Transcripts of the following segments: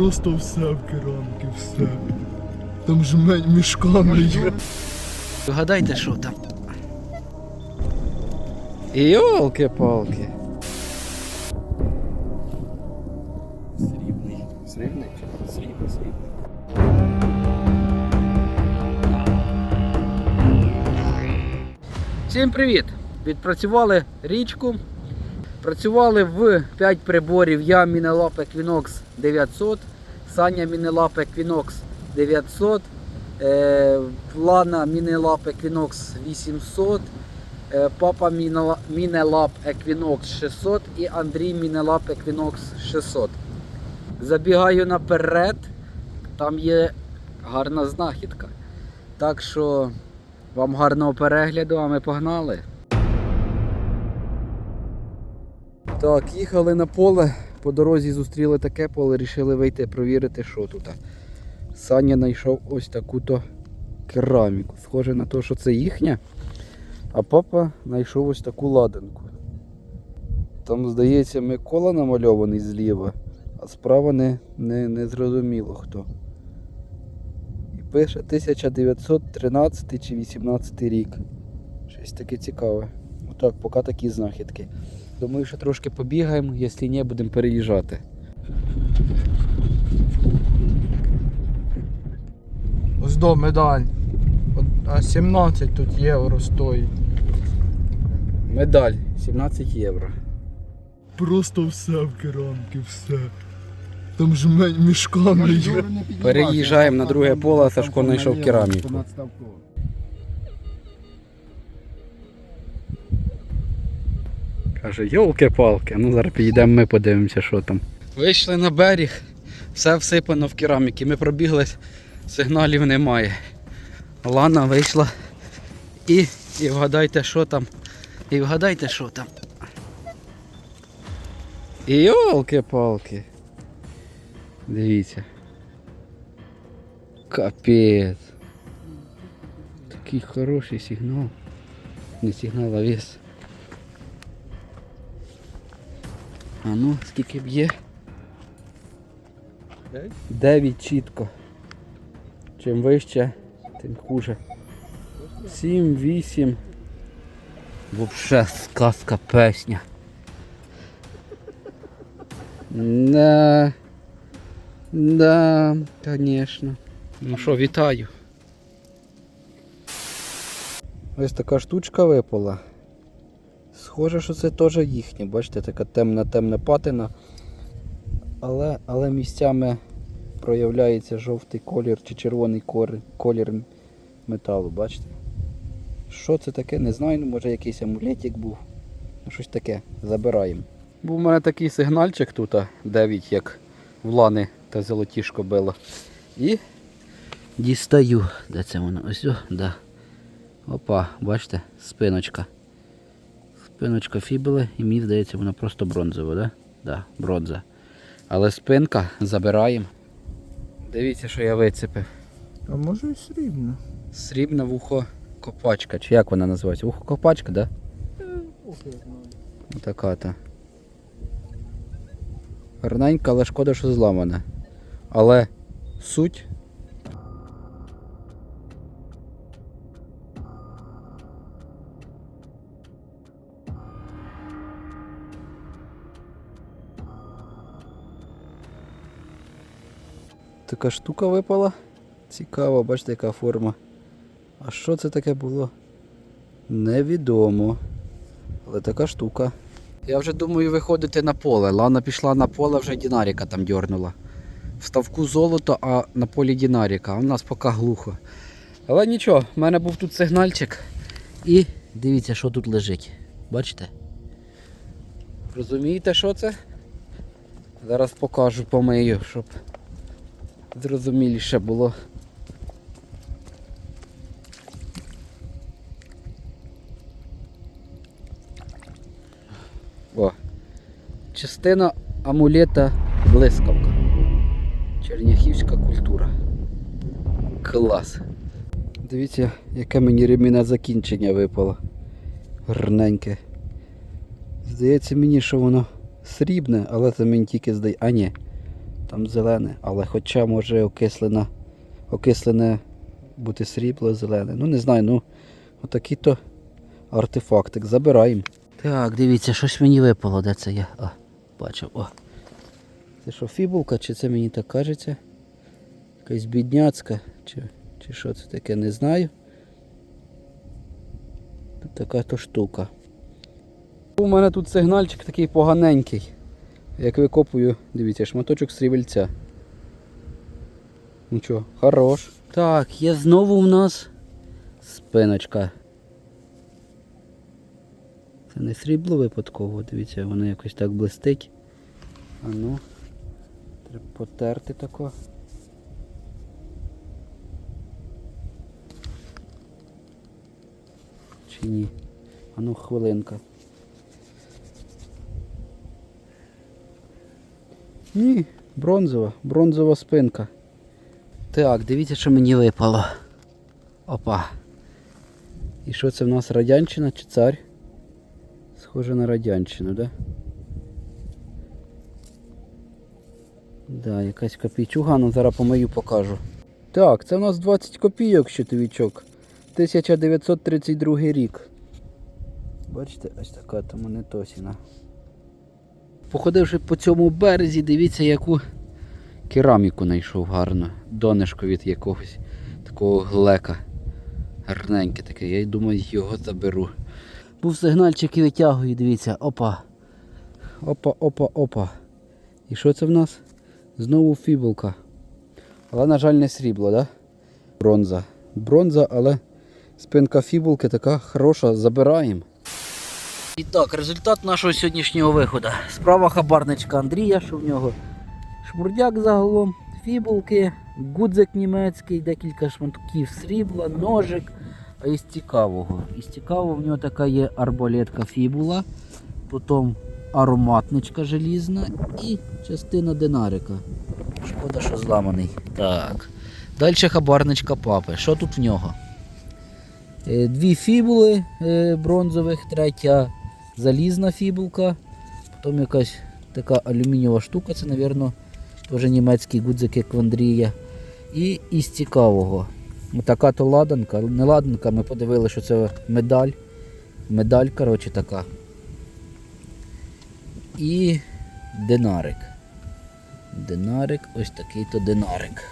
Просто все в керамки, все. Там ж мішками є. Вгадайте, що там. Йолки-палки. Срібний. Срібний чи срібний, срібний. Всім привіт! Відпрацювали річку. Працювали в 5 приборів. Я Мінелап Equinox 900, Саня Мінелап Equinox 900, е, Лана Мінелап Equinox 800, е, папа Мінелап Equinox 600 і Андрій Мінелап Equinox 600. Забігаю наперед, там є гарна знахідка. Так що вам гарного перегляду, а ми погнали. Так, їхали на поле, по дорозі зустріли таке поле, рішили вийти провірити, що тут. Саня знайшов ось таку-то кераміку. Схоже на те, що це їхня. А папа знайшов ось таку ладанку. Там, здається, Микола намальований зліва, а справа не, не, не зрозуміло хто. І пише 1913 чи 18 рік. Щось таке цікаве. Отак, поки такі знахідки. Думаю, що трошки побігаємо, якщо ні, будемо переїжджати. Ось до медаль. А 17 тут євро стоїть. Медаль 17 євро. Просто все в керамки, все. Там ж мішками є. Переїжджаємо на друге поле, а Сашко знайшов кераміку. Каже, йолки-палки, ну зараз підійдемо ми подивимося, що там. Вийшли на берег, все всипано в кераміки. Ми пробігли, сигналів немає. Лана вийшла і, і вгадайте, що там. І вгадайте, що там. Йолки-палки. Дивіться. Капець. Такий хороший сигнал. Не сигнал, а вес. А ну, скільки б'є? Дев'ять чітко. Чим вище, тим хуже. Сім, вісім. Вообще сказка песня. Да. Да, конечно. Ну що, вітаю. Ось така штучка випала. Схоже, що це теж їхнє. Бачите, така темна темна патина. Але, але місцями проявляється жовтий колір чи червоний кор- колір металу, бачите? Що це таке, не знаю, ну, може якийсь амулетик був. Ну щось таке, забираємо. Був у мене такий сигнальчик тут, 9, як в лани та золотішко било. І дістаю. Де це воно? Ось, да. Опа, бачите, спиночка. Спиночка фібули і мені здається, вона просто бронзова, да? Да, бронза. Але спинка забираємо. Дивіться, що я вицепив. А може і срібно. Срібна вухо копачка. Чи як вона називається? Вухо копачка, да? Така та. Гарненька, але шкода, що зламана. Але суть. Така штука випала. Цікаво, бачите, яка форма. А що це таке було? Невідомо. Але така штука. Я вже думаю виходити на поле. Лана пішла на поле, вже Дінаріка там дьорнула. В ставку золото, а на полі Дінаріка. А у нас поки глухо. Але нічого, в мене був тут сигнальчик. І дивіться, що тут лежить. Бачите? Розумієте, що це? Зараз покажу помию, щоб зрозуміліше було. О. Частина амулета блискавка. Черняхівська культура. Клас. Дивіться, яке мені ремінне закінчення випало. Гарненьке. Здається мені, що воно срібне, але це мені тільки здає. А ні. Там зелене, але хоча може окислена, окислене бути срібло зелене. Ну не знаю, ну отакий то артефактик. Забираємо. Так, дивіться, щось мені випало, де це я. О, бачив. О. Це що, фібулка, чи це мені так кажеться? Якась бідняцька, чи, чи що це таке, не знаю. Така то штука. У мене тут сигнальчик такий поганенький. Як викопую, дивіться, шматочок срібельця. Ну чого, хорош. Так, є знову в нас спиночка. Це не срібло випадково, дивіться, воно якось так блистить. А ну, треба потерти тако. Чи ні? А ну хвилинка. Ні, бронзова, бронзова спинка. Так, дивіться, що мені випало. Опа. І що це в нас радянщина чи цар? Схоже на радянщину, да? Да, якась копійчуга, ну зараз помию покажу. Так, це в нас 20 копійок щитовичок. 1932 рік. Бачите, ось така то монетосіна. Походивши по цьому березі, дивіться, яку кераміку знайшов гарно. Донишко від якогось такого глека. Гарненьке таке. Я й думаю, його заберу. Був сигнальчик і витягую, дивіться, опа. Опа, опа, опа. І що це в нас? Знову фібулка. Але, на жаль, не срібло, да? Бронза. Бронза, але спинка фібулки така хороша, забираємо. І так, результат нашого сьогоднішнього виходу. Справа хабарничка Андрія, що в нього шмурдяк загалом, фібулки, гудзик німецький, декілька шматків срібла, ножик. А із цікавого. Із цікавого в нього така є арбалетка фібула, потім ароматничка желізна і частина динарика. Шкода, що зламаний. Так. Далі хабарничка папи. Що тут в нього? Е, Дві фібули е, бронзових, третя залізна фібулка, потім якась така алюмінієва штука, це, мабуть, теж німецький гудзик, як в Андрія. І із цікавого. Така то ладанка, не ладанка, ми подивилися, що це медаль. Медаль, коротше, така. І динарик. Динарик, ось такий то динарик.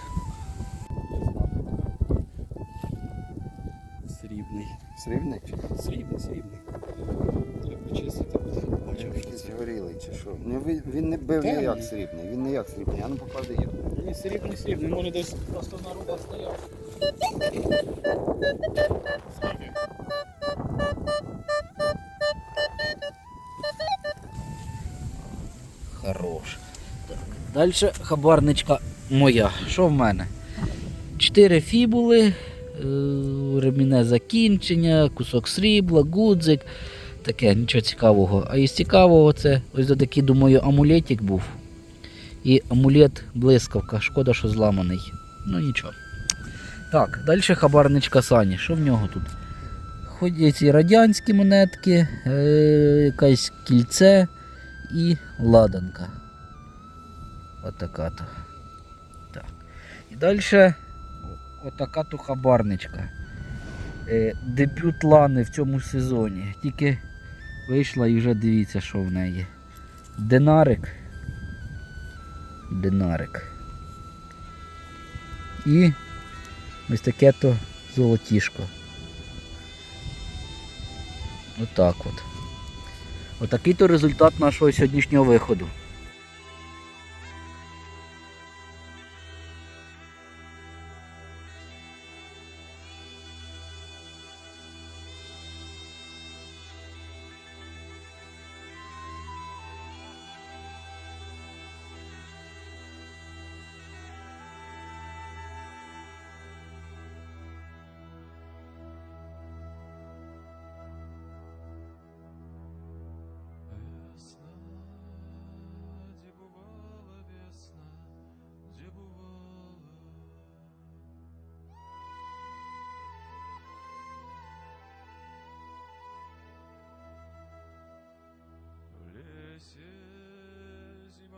Срібний. Срібний? Срібний, срібний. Почистити буде. Якийсь горілий чи що. Ну, він, він не бив Та не як ні. срібний, він не як срібний, а ну поклади його. Ні, срібний, срібний. Може десь просто на руках стояв. Срібний. Хорош. Так. Далі хабарничка моя. Що в мене? Чотири фібули, е, реміне закінчення, кусок срібла, гудзик. Таке, нічого цікавого. А із цікавого це ось такий, думаю, амулетик був. І амулет блискавка. Шкода, що зламаний. Ну нічого. Так, далі хабарничка Сані. Що в нього тут? Ходять і радянські монетки, е, якесь кільце і ладанка. Отака то. Так. І далі отака то хабарничка. Е, дебют Лани в цьому сезоні. Тільки вийшла і вже дивіться, що в неї. Динарик. Динарик. І ось таке то золотішко. Отак от. Отакий то результат нашого сьогоднішнього виходу.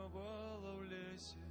Лесе в лесе,